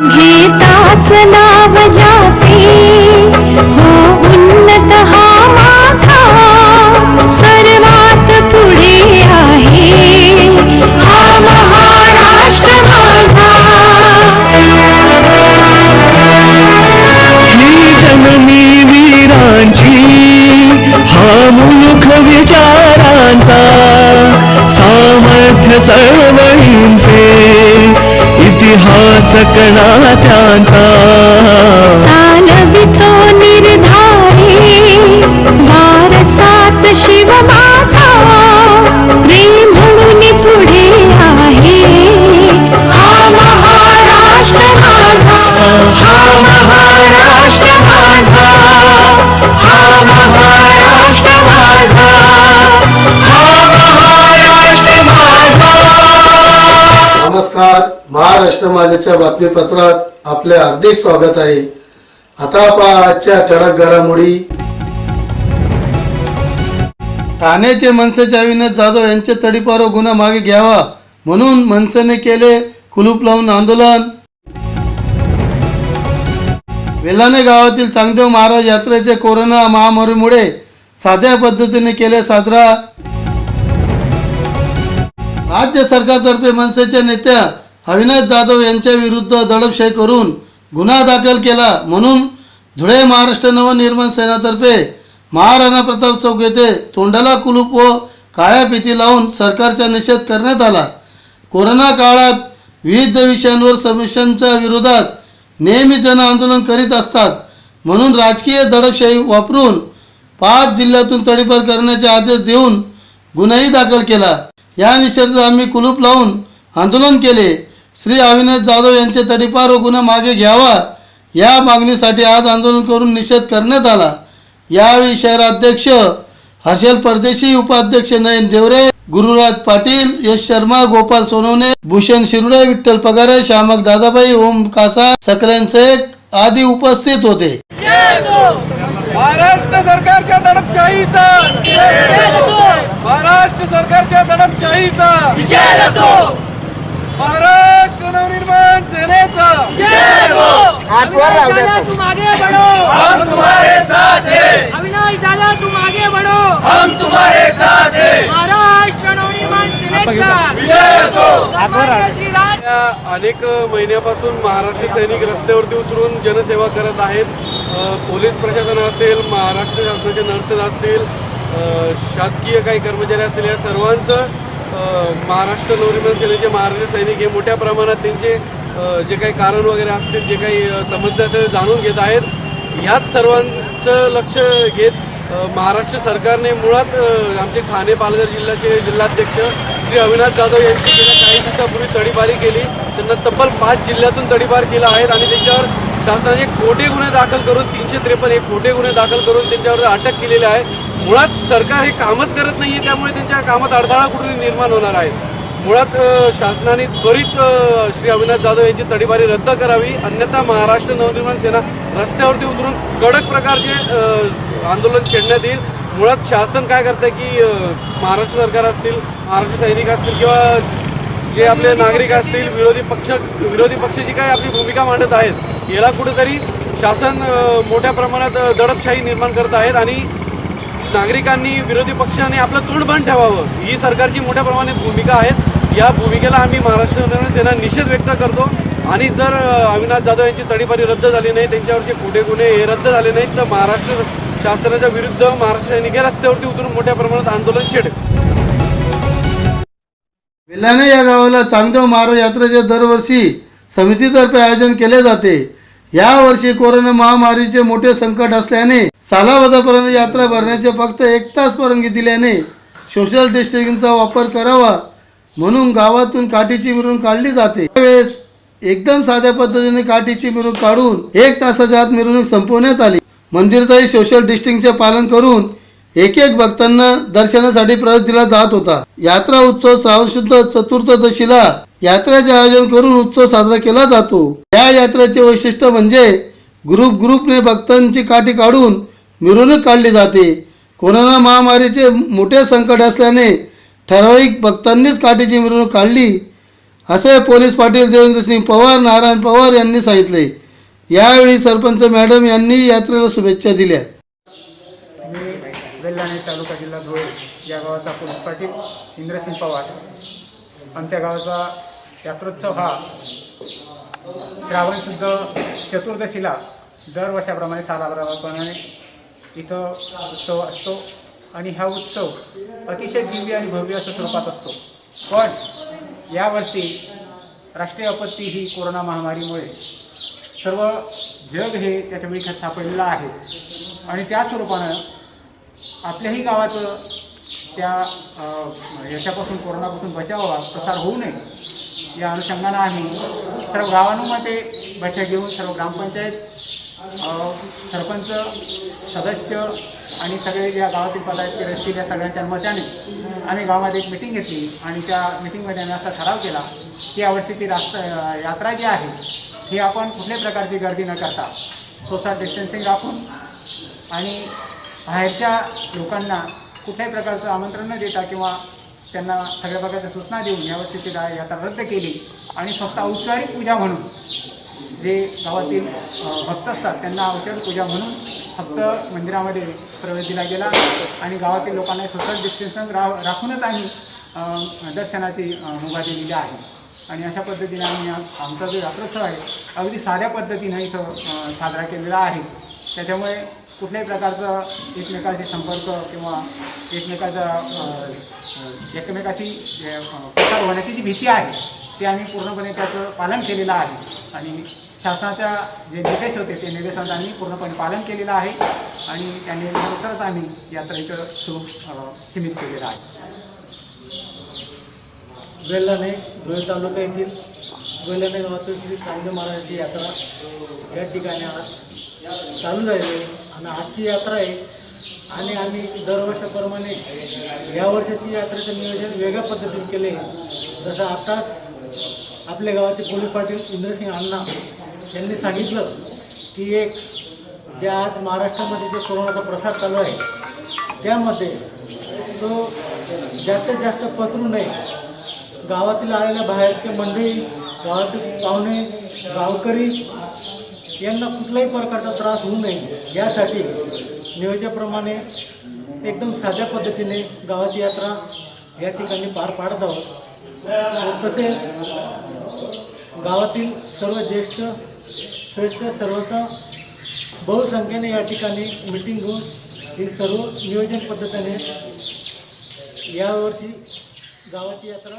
घेताच नाव ज्याचे इतिहास कणा त्यांचा चालवितो निर्धारी वारसाच शिव माझा. प्रेम म्हणून पुढे आहे. हा महाराष्ट्र माझा. हा महाराष्ट्र माझा. हा महाराष्ट्र माझा. हा महाराष्ट्र माझा. नमस्कार. महाराष्ट्र माझ्याच्या बातमीपत्रात आपले हार्दिक स्वागत आहे. आता पहा आजच्या ठळक घडामोडी. ठाण्याचे मनसेचे अविनाश जाधव यांचे तडीपार गुन्हा मागे घ्यावा म्हणून मनसेने केले कुलूप लावून आंदोलन. वेलाने गावातील चांगदेव महाराज यात्रेचे कोरोना महामारीमुळे साध्या पद्धतीने केले साजरा. राज्य सरकारतर्फे मनसेच्या नेत्या अविनाश जाधव यांच्या विरुद्ध दडपशाही करून गुन्हा दाखल केला म्हणून धुळे महाराष्ट्र नवनिर्माण सेनातर्फे महाराणा प्रताप चौक येथे तोंडाला कुलूप व काळ्या पिती लावून सरकारचा निषेध करण्यात आला. कोरोना काळात विविध विषयांवर समस्यांच्या विरोधात नेहमी जन आंदोलन करीत असतात म्हणून राजकीय दडपशाही वापरून पाच जिल्ह्यातून तडीपार करण्याचे आदेश देऊन गुन्हाही दाखल केला. या निषेधात आम्ही कुलूप लावून आंदोलन केले. श्री अविनाश जाधव यांचे तडीपार व गुन्हा मागे घ्यावा. या मागणीसाठी आज आंदोलन करून निषेध करण्यात आला. यावेळी शहराध्यक्ष हर्षल परदेशी उपाध्यक्ष नयन देवरे गुरुराज पाटील यश शर्मा गोपाल सोनवणे भूषण शिरुडे विठ्ठल पगारे श्यामक दादाबाई ओम कासा सकलेन शेख आदी उपस्थित होते. महाराष्ट्र सरकारच्या दडपशाहीचा महाराष्ट्र सरकारच्या दडपशाहीचा महाराष्ट्र नवनिर्माण सेनेचा? अविनाश दादा तुम आगे बढ़ो हम तुम्हारे साथ हैं। अविनाश दादा तुम आगे बढ़ो। हम तुम्हारे साथ हैं। महाराष्ट्र नवनिर्माण सेनेचा। विजय असो। अनेक महिन्यापासून महाराष्ट्र सैनिक रस्त्यावरती उतरून जनसेवा करत आहेत. पोलीस प्रशासन असेल महाराष्ट्र शासनाचे नर्सेस असतील शासकीय काही कर्मचारी असतील या सर्वांचं महाराष्ट्र नवनिर्माण सेनेचे महाराष्ट्र सैनिक हे मोठ्या प्रमाणात त्यांचे जे काही कारण वगैरे असतील जे काही समस्या ते जाणून घेत आहेत. याच सर्वांचं लक्ष घेत महाराष्ट्र सरकारने मुळात आमचे ठाणे पालघर जिल्ह्याचे जिल्हाध्यक्ष श्री अविनाश जाधव यांची गेल्या काही दिवसापूर्वी तडीपारी केली. त्यांना तब्बल पाच जिल्ह्यातून तडीपार केला आहेत आणि त्यांच्यावर शासनाने खोटे गुन्हे दाखल करून तीनशे त्रेपन्न हे खोटे गुन्हे दाखल करून त्यांच्यावर अटक केलेली आहे. मुळात सरकार हे कामच करत नाही आहे त्यामुळे त्यांच्या कामात अडथळा कुठून निर्माण होणार आहे. मुळात शासनाने त्वरित श्री अविनाश जाधव यांची तडीबारी रद्द करावी. अन्यथा महाराष्ट्र नवनिर्माण सेना रस्त्यावरती उतरून कडक प्रकारचे आंदोलन छेडण्यात येईल. मुळात शासन काय करतं की महाराष्ट्र सरकार असतील महाराष्ट्र सैनिक असतील किंवा जे आपले नागरिक असतील विरोधी पक्ष विरोधी पक्ष जी आपली भूमिका मांडत आहेत याला कुठेतरी शासन मोठ्या प्रमाणात दडपशाही निर्माण करत आहेत आणि नागरिकांनी विरोधी पक्षाने आपलं तोंड बंद ठेवावं ही सरकारची मोठ्या प्रमाणात भूमिका आहे. या भूमिकेला आम्ही महाराष्ट्र नवनिर्माण सेना निषेध व्यक्त करतो आणि जर अविनाश जाधव यांची तडीपारी रद्द झाली नाही त्यांच्यावरचे खोटे गुन्हे हे रद्द झाले नाहीत तर महाराष्ट्र शासनाच्या विरुद्ध महाराष्ट्र सैनिक रस्त्यावरती उतरून मोठ्या प्रमाणात आंदोलन छेडेल. वेल्हाणे या गावाला चांगदेव महाराज यात्रेचे दरवर्षी समितीतर्फे आयोजन केले जाते. या वर्षी कोरोना महामारीचे मोठे संकट असल्याने सालावधापर्यंत यात्रा भरण्याचे फक्त एक तास परवानगी दिल्याने सोशल डिस्टन्सिंगचा वापर करावा म्हणून गावातून काठीची मिरवणूक काढली जाते. त्यावेळेस एकदम साध्या पद्धतीने काठीची मिरवणूक काढून एक तासाच्या आत मिरवणूक संपवण्यात आली. मंदिरचाही सोशल डिस्टन्सिंगचे पालन करून एक एक भक्तांना दर्शनासाठी प्रवेश दिला जात होता. यात्रा उत्सव श्रावण शुद्ध चतुर्थदशीला यात्रेचे आयोजन करून उत्सव साजरा केला जातो. या यात्रेचे वैशिष्ट्य म्हणजे ग्रुप ग्रुपने भक्तांची काठी काढून मिरवणूक काढली जाते. कोरोना महामारीचे मोठे संकट असल्याने ठराविक भक्तांनीच काठीची मिरवणूक काढली असे पोलीस पाटील देवेंद्रसिंग पवार नारायण पवार यांनी सांगितले. यावेळी सरपंच मॅडम यांनी यात्रेला शुभेच्छा दिल्या. वेल्हाणे तालुका जिल्हा धुळे या गावाचा पोलीस पाटील इंद्रसिंग पवार. आमच्या गावाचा यात्रोत्सव हा श्रावणशुद्ध चतुर्दशीला दर वर्षाप्रमाणे इथं उत्सव असतो आणि हा उत्सव अतिशय दिव्य आणि भव्य असं स्वरूपात असतो. पण यावर्षी राष्ट्रीय आपत्ती ही कोरोना महामारीमुळे सर्व जग हे त्याच्या विळख्यात सापडलेलं आहे. आणि त्या स्वरूपानं आपल्याही गावाचं त्या याच्यापासून कोरोनापासून बचाव व्हावा प्रसार होऊ नये या अनुषंगानं आम्ही सर्व गावांमध्ये बैठक घेऊन सर्व ग्रामपंचायत सरपंच सदस्य आणि सगळे ज्या गावातील पदाधिकारी असतील या सगळ्यांच्या मताने आम्ही गावामध्ये एक मिटिंग घेतली आणि त्या मिटिंगमध्ये आम्ही असा ठराव केला की यावर्षीची राष्ट्र यात्रा जी आहे ही आपण कुठल्याही प्रकारची गर्दी न करता सोशल डिस्टन्सिंग राखून आणि बाहेरच्या लोकांना कुठल्याही प्रकारचं आमंत्रण न देता किंवा त्यांना सगळ्या प्रकारच्या सूचना देऊन यावर्षीची गाय यात्रा रद्द केली आणि फक्त औपचारिक पूजा म्हणून जे गावातील भक्त असतात त्यांना औपचारिक पूजा म्हणून फक्त मंदिरामध्ये प्रवेश दिला गेला आणि गावातील लोकांना सोशल डिस्टन्सिंग रा राखूनच आम्ही दर्शनाची मुभा दिलेली आहे. आणि अशा पद्धतीने आम्ही आमचा जो यात्रोत्सव आहे अगदी साध्या पद्धतीनं इथं साजरा केलेला आहे. त्याच्यामुळे कुठल्याही प्रकारचं एकमेकाशी संपर्क किंवा एकमेकाचा एकमेकाशी प्रसार होण्याची जी भीती आहे ते आम्ही पूर्णपणे त्याचं पालन केलेलं आहे. आणि शासनाच्या जे निर्देश होते ते निर्देशांचं आम्ही पूर्णपणे पालन केलेलं आहे. आणि त्या निर्देशानुसारच आम्ही यात्रेचं स्वरूप सीमित केलेलं आहे. वेल्लाने धुळे तालुका येथील वेल्लाने गावातील श्री चांगले महाराजांची यात्रा या ठिकाणी आज चालू झाली आहे. आणि आजची यात्रा आहे. आणि आम्ही दरवर्षाप्रमाणे या वर्षाची यात्रेचं नियोजन वेगळ्या पद्धतीने केले जसं आता आपल्या गावाचे पोलीस पाटील इंद्रसिंग अण्णा यांनी सांगितलं की एक जे आज महाराष्ट्रामध्ये जे कोरोनाचा प्रसार चालू आहे त्यामध्ये तो जास्तीत जास्त पसरू नये. गावातील आलेल्या बाहेरचे मंडळी गावातील पाहुणे गावकरी यांना कुठल्याही प्रकारचा त्रास होऊ नये. यासाठी नियोजनाप्रमाणे एकदम साध्या पद्धतीने गावाची यात्रा या ठिकाणी पार पाडत आहोत. तसेच गावातील सर्व ज्येष्ठ श्रेष्ठ सर्वचा बहुसंख्येने या ठिकाणी मिटिंग घेऊन ही सर्व नियोजन पद्धतीने यावर्षी गावाची यात्रा